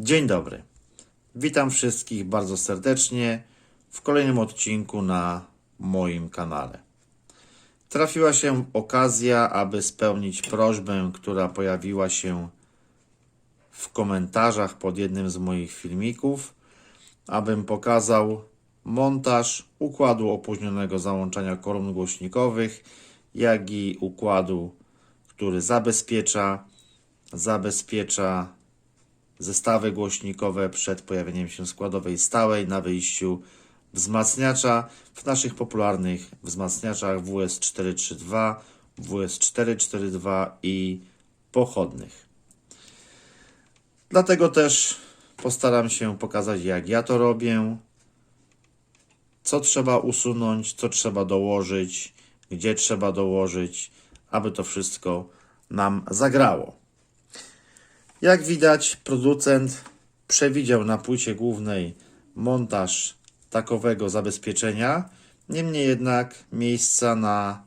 Dzień dobry. Witam wszystkich bardzo serdecznie w kolejnym odcinku na moim kanale. Trafiła się okazja, aby spełnić prośbę, która pojawiła się w komentarzach pod jednym z moich filmików, abym pokazał montaż układu opóźnionego załączania kolumn głośnikowych, jak i układu, który zabezpiecza zabezpiecza zestawy głośnikowe przed pojawieniem się składowej stałej na wyjściu wzmacniacza w naszych popularnych wzmacniaczach WS432, WS442 i pochodnych. Dlatego też postaram się pokazać, jak ja to robię, co trzeba usunąć, co trzeba dołożyć, gdzie trzeba dołożyć, aby to wszystko nam zagrało. Jak widać, producent przewidział na płycie głównej montaż takowego zabezpieczenia, niemniej jednak miejsca na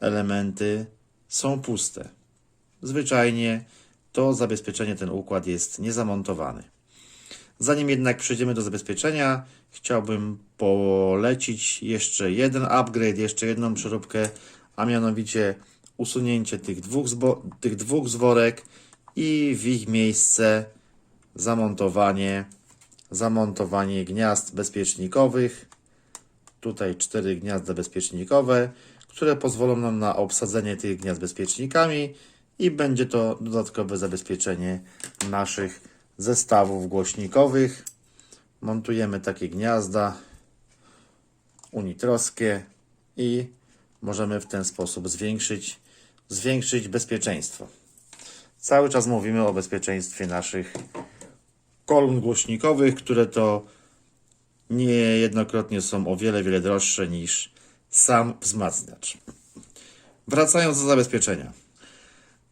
elementy są puste. Zwyczajnie to zabezpieczenie, ten układ jest niezamontowany. Zanim jednak przejdziemy do zabezpieczenia, chciałbym polecić jeszcze jeden upgrade, jeszcze jedną przeróbkę, a mianowicie usunięcie tych dwóch, tych dwóch zworek i w ich miejsce zamontowanie, zamontowanie gniazd bezpiecznikowych. Tutaj cztery gniazda bezpiecznikowe, które pozwolą nam na obsadzenie tych gniazd bezpiecznikami i będzie to dodatkowe zabezpieczenie naszych zestawów głośnikowych. Montujemy takie gniazda unitroskie i możemy w ten sposób zwiększyć, zwiększyć bezpieczeństwo. Cały czas mówimy o bezpieczeństwie naszych kolumn głośnikowych, które to niejednokrotnie są o wiele, wiele droższe niż sam wzmacniacz. Wracając do zabezpieczenia.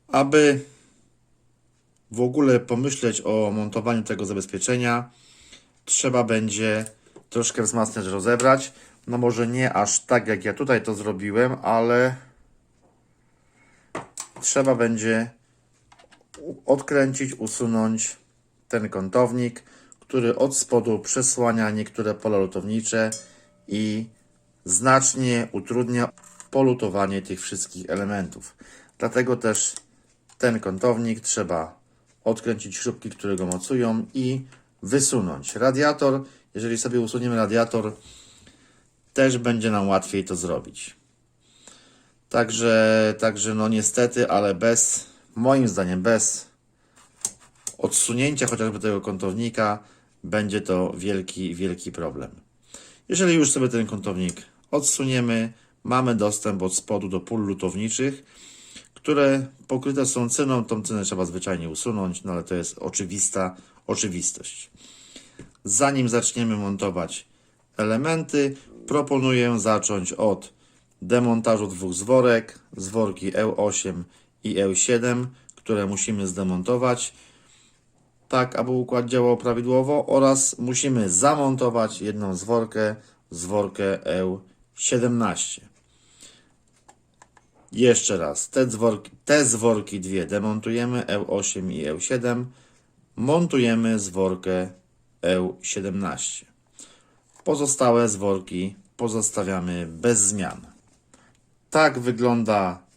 Aby w ogóle pomyśleć o montowaniu tego zabezpieczenia, trzeba będzie troszkę wzmacniacz rozebrać. No może nie aż tak jak ja tutaj to zrobiłem, ale trzeba będzie odkręcić, usunąć ten kątownik, który od spodu przesłania niektóre pola lutownicze i znacznie utrudnia polutowanie tych wszystkich elementów. Dlatego też ten kątownik trzeba odkręcić śrubki, które go mocują i wysunąć. Radiator, jeżeli sobie usuniemy radiator, też będzie nam łatwiej to zrobić. Także, także no niestety, ale bez, moim zdaniem, bez odsunięcia chociażby tego kątownika będzie to wielki, wielki problem. Jeżeli już sobie ten kątownik odsuniemy, mamy dostęp od spodu do pól lutowniczych, które pokryte są cyną. Tą cynę trzeba zwyczajnie usunąć, no ale to jest oczywista oczywistość. Zanim zaczniemy montować elementy, proponuję zacząć od demontażu dwóch zworek, zworki E8 i E7, które musimy zdemontować, tak aby układ działał prawidłowo oraz musimy zamontować jedną zworkę, zworkę E17. Jeszcze raz, te, zworki, te zworki dwie demontujemy, E8 i E7, montujemy zworkę E17. Pozostałe zworki pozostawiamy bez zmian. Tak wygląda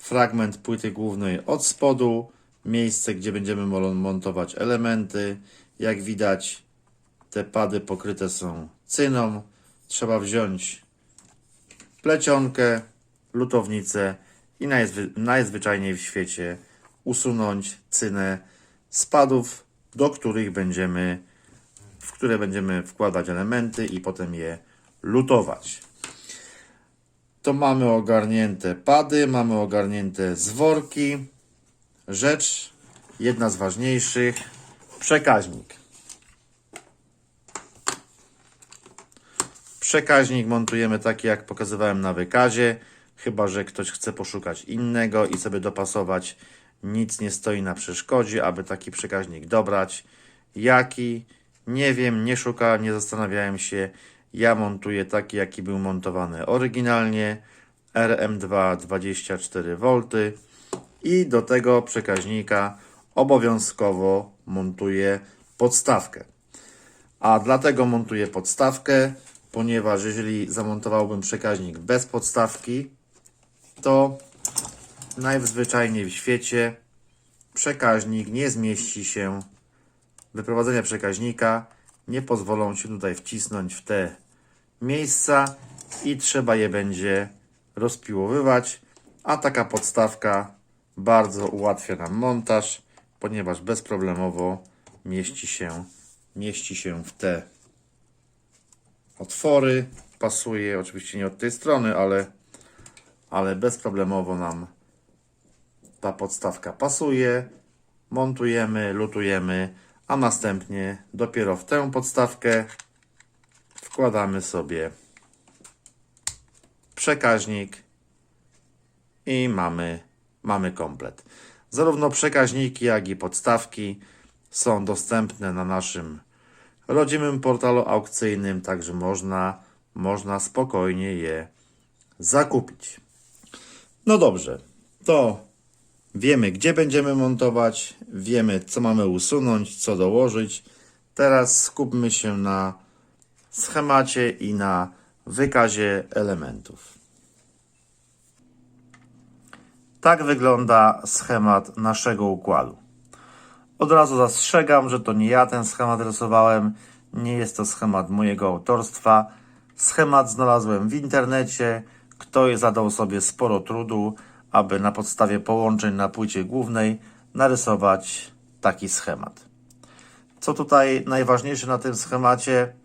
fragment płyty głównej od spodu, miejsce, gdzie będziemy mo- montować elementy. Jak widać, te pady pokryte są cyną. Trzeba wziąć plecionkę, lutownicę i najzwy- najzwyczajniej w świecie usunąć cynę z padów, do których będziemy, w które będziemy wkładać elementy i potem je lutować. To mamy ogarnięte pady, mamy ogarnięte zworki. Rzecz, jedna z ważniejszych, przekaźnik. Przekaźnik montujemy taki, jak pokazywałem na wykazie, chyba że ktoś chce poszukać innego i sobie dopasować. Nic nie stoi na przeszkodzie, aby taki przekaźnik dobrać. Jaki? Nie wiem, nie szukałem, nie zastanawiałem się. Ja montuję taki, jaki był montowany oryginalnie. RM2 24V i do tego przekaźnika obowiązkowo montuję podstawkę. A dlatego montuję podstawkę, ponieważ jeżeli zamontowałbym przekaźnik bez podstawki, to najzwyczajniej w świecie przekaźnik nie zmieści się, wyprowadzenia przekaźnika nie pozwolą się tutaj wcisnąć w te miejsca i trzeba je będzie rozpiłowywać, a taka podstawka bardzo ułatwia nam montaż, ponieważ bezproblemowo mieści się, mieści się w te otwory. Pasuje oczywiście nie od tej strony, ale, ale bezproblemowo nam ta podstawka pasuje. Montujemy, lutujemy, a następnie dopiero w tę podstawkę wkładamy sobie przekaźnik i mamy, mamy komplet. Zarówno przekaźniki, jak i podstawki są dostępne na naszym rodzimym portalu aukcyjnym, także można, można spokojnie je zakupić. No dobrze, to wiemy gdzie będziemy montować, wiemy co mamy usunąć, co dołożyć. Teraz skupmy się na schemacie i na wykazie elementów. Tak wygląda schemat naszego układu. Od razu zastrzegam, że to nie ja ten schemat rysowałem, nie jest to schemat mojego autorstwa. Schemat znalazłem w internecie. Ktoś zadał sobie sporo trudu, aby na podstawie połączeń na płycie głównej narysować taki schemat. Co tutaj najważniejsze na tym schemacie?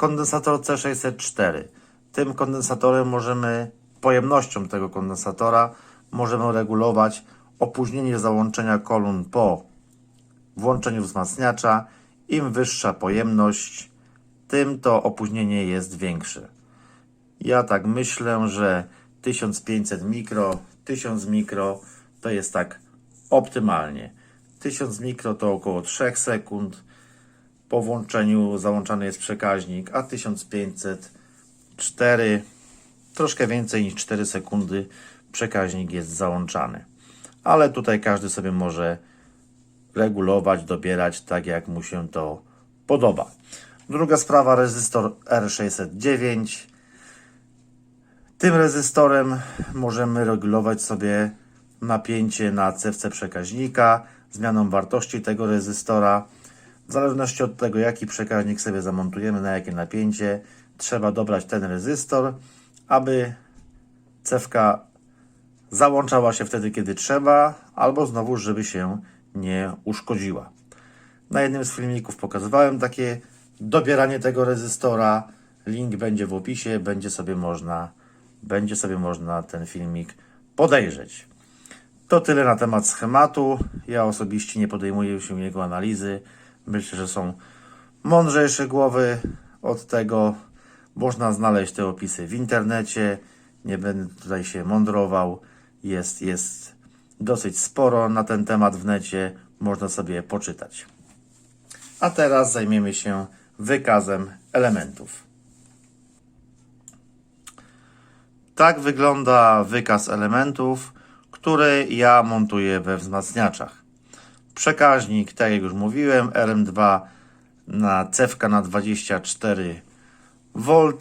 kondensator C604. Tym kondensatorem możemy, pojemnością tego kondensatora, możemy regulować opóźnienie załączenia kolumn po włączeniu wzmacniacza. Im wyższa pojemność, tym to opóźnienie jest większe. Ja tak myślę, że 1500 mikro, 1000 mikro to jest tak optymalnie. 1000 mikro to około 3 sekund, po włączeniu załączany jest przekaźnik, a 1504 troszkę więcej niż 4 sekundy przekaźnik jest załączany. Ale tutaj każdy sobie może regulować, dobierać tak jak mu się to podoba. Druga sprawa, rezystor R609. Tym rezystorem możemy regulować sobie napięcie na cewce przekaźnika, zmianą wartości tego rezystora. W zależności od tego, jaki przekaźnik sobie zamontujemy, na jakie napięcie, trzeba dobrać ten rezystor, aby cewka załączała się wtedy, kiedy trzeba, albo znowu, żeby się nie uszkodziła. Na jednym z filmików pokazywałem takie dobieranie tego rezystora. Link będzie w opisie, będzie sobie można, będzie sobie można ten filmik podejrzeć. To tyle na temat schematu. Ja osobiście nie podejmuję się jego analizy. Myślę, że są mądrzejsze głowy od tego. Można znaleźć te opisy w internecie. Nie będę tutaj się mądrował. Jest, jest dosyć sporo na ten temat w necie. Można sobie poczytać. A teraz zajmiemy się wykazem elementów. Tak wygląda wykaz elementów, który ja montuję we wzmacniaczach. Przekaźnik, tak jak już mówiłem, RM2 na cewka na 24 V.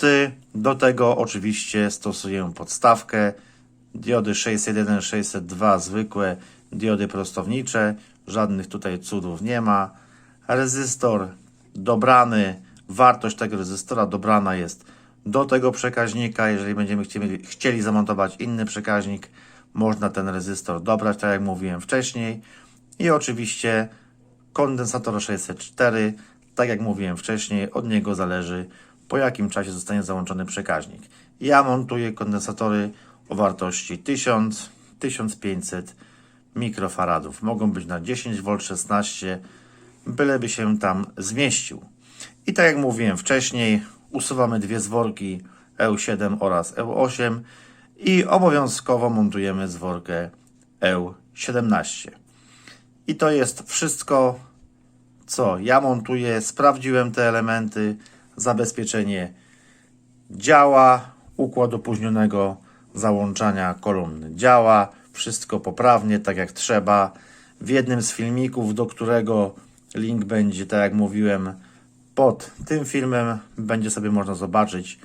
Do tego oczywiście stosuję podstawkę. Diody 601, 602 zwykłe diody prostownicze. Żadnych tutaj cudów nie ma. Rezystor dobrany, wartość tego rezystora dobrana jest do tego przekaźnika. Jeżeli będziemy chcieli, chcieli zamontować inny przekaźnik, można ten rezystor dobrać, tak jak mówiłem wcześniej. I oczywiście kondensator 604, tak jak mówiłem wcześniej, od niego zależy po jakim czasie zostanie załączony przekaźnik. Ja montuję kondensatory o wartości 1000-1500 mikrofaradów. Mogą być na 10V, 16, byleby się tam zmieścił. I tak jak mówiłem wcześniej, usuwamy dwie zworki EU7 oraz EU8 i obowiązkowo montujemy zworkę EU17. I to jest wszystko, co ja montuję. Sprawdziłem te elementy. Zabezpieczenie działa. Układ opóźnionego załączania kolumny działa. Wszystko poprawnie, tak jak trzeba. W jednym z filmików, do którego Link będzie, tak jak mówiłem, pod tym filmem. Będzie sobie można zobaczyć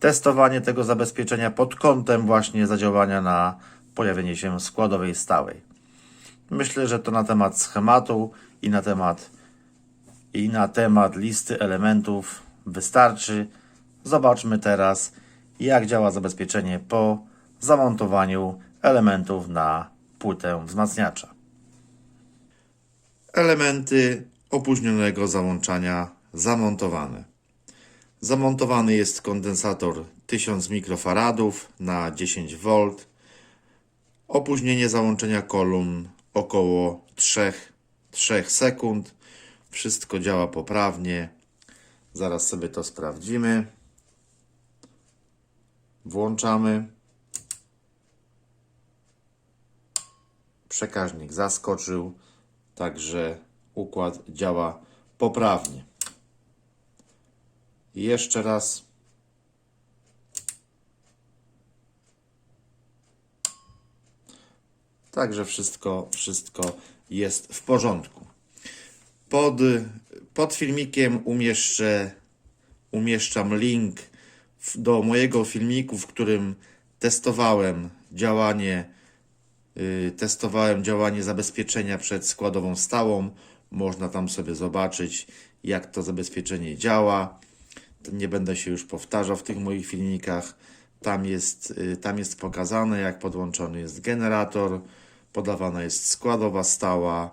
testowanie tego zabezpieczenia pod kątem właśnie zadziałania na pojawienie się składowej stałej. Myślę, że to na temat schematu i na temat i na temat listy elementów wystarczy. Zobaczmy teraz, jak działa zabezpieczenie po zamontowaniu elementów na płytę wzmacniacza. Elementy opóźnionego załączania zamontowane. Zamontowany jest kondensator 1000 mikrofaradów na 10 V. Opóźnienie załączenia kolumn około 3, 3 sekund. Wszystko działa poprawnie. Zaraz sobie to sprawdzimy. Włączamy. Przekaźnik zaskoczył, także układ działa poprawnie. Jeszcze raz. Także wszystko, wszystko jest w porządku. Pod, pod filmikiem umieszczę, umieszczam link do mojego filmiku, w którym testowałem działanie, y, testowałem działanie zabezpieczenia przed składową stałą. Można tam sobie zobaczyć, jak to zabezpieczenie działa. Nie będę się już powtarzał w tych moich filmikach. Tam jest, y, tam jest pokazane, jak podłączony jest generator, podawana jest składowa stała.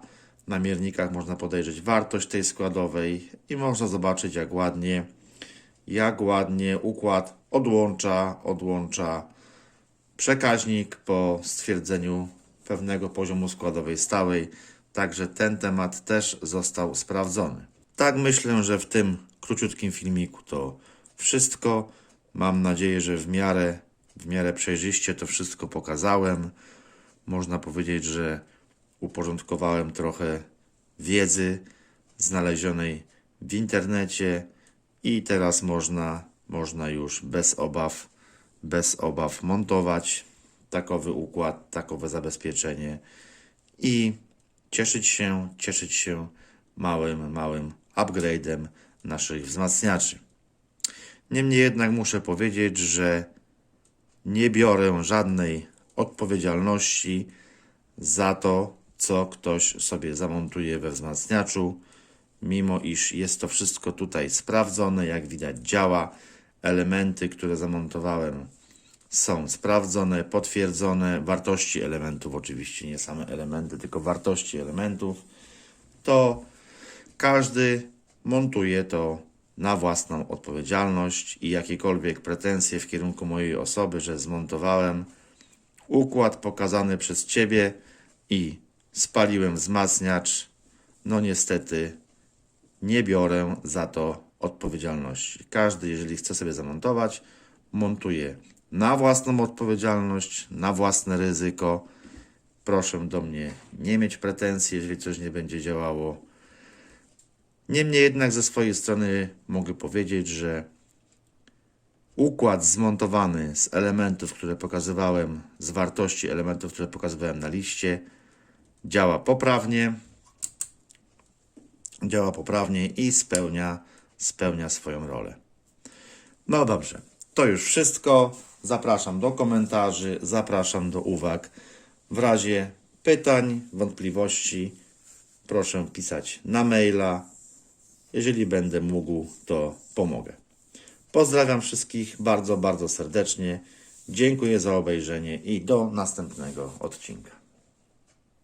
Na miernikach można podejrzeć wartość tej składowej i można zobaczyć, jak ładnie, jak ładnie układ odłącza, odłącza przekaźnik po stwierdzeniu pewnego poziomu składowej stałej. Także ten temat też został sprawdzony. Tak myślę, że w tym króciutkim filmiku to wszystko. Mam nadzieję, że w miarę, w miarę przejrzyście to wszystko pokazałem. Można powiedzieć, że uporządkowałem trochę wiedzy znalezionej w internecie i teraz można, można już bez obaw, bez obaw montować takowy układ, takowe zabezpieczenie i cieszyć się, cieszyć się małym, małym upgrade'em naszych wzmacniaczy. Niemniej jednak muszę powiedzieć, że nie biorę żadnej odpowiedzialności za to, co ktoś sobie zamontuje we wzmacniaczu, mimo iż jest to wszystko tutaj sprawdzone, jak widać działa. Elementy, które zamontowałem, są sprawdzone, potwierdzone. Wartości elementów, oczywiście nie same elementy, tylko wartości elementów. To każdy montuje to na własną odpowiedzialność i jakiekolwiek pretensje w kierunku mojej osoby, że zmontowałem układ pokazany przez Ciebie i spaliłem wzmacniacz, no niestety nie biorę za to odpowiedzialności. Każdy, jeżeli chce sobie zamontować, montuje na własną odpowiedzialność, na własne ryzyko. Proszę do mnie nie mieć pretensji, jeżeli coś nie będzie działało. Niemniej jednak ze swojej strony mogę powiedzieć, że układ zmontowany z elementów, które pokazywałem, z wartości elementów, które pokazywałem na liście, działa poprawnie. Działa poprawnie i spełnia, spełnia swoją rolę. No dobrze, to już wszystko. Zapraszam do komentarzy, zapraszam do uwag. W razie pytań, wątpliwości, proszę pisać na maila. Jeżeli będę mógł, to pomogę. Pozdrawiam wszystkich bardzo, bardzo serdecznie. Dziękuję za obejrzenie i do następnego odcinka.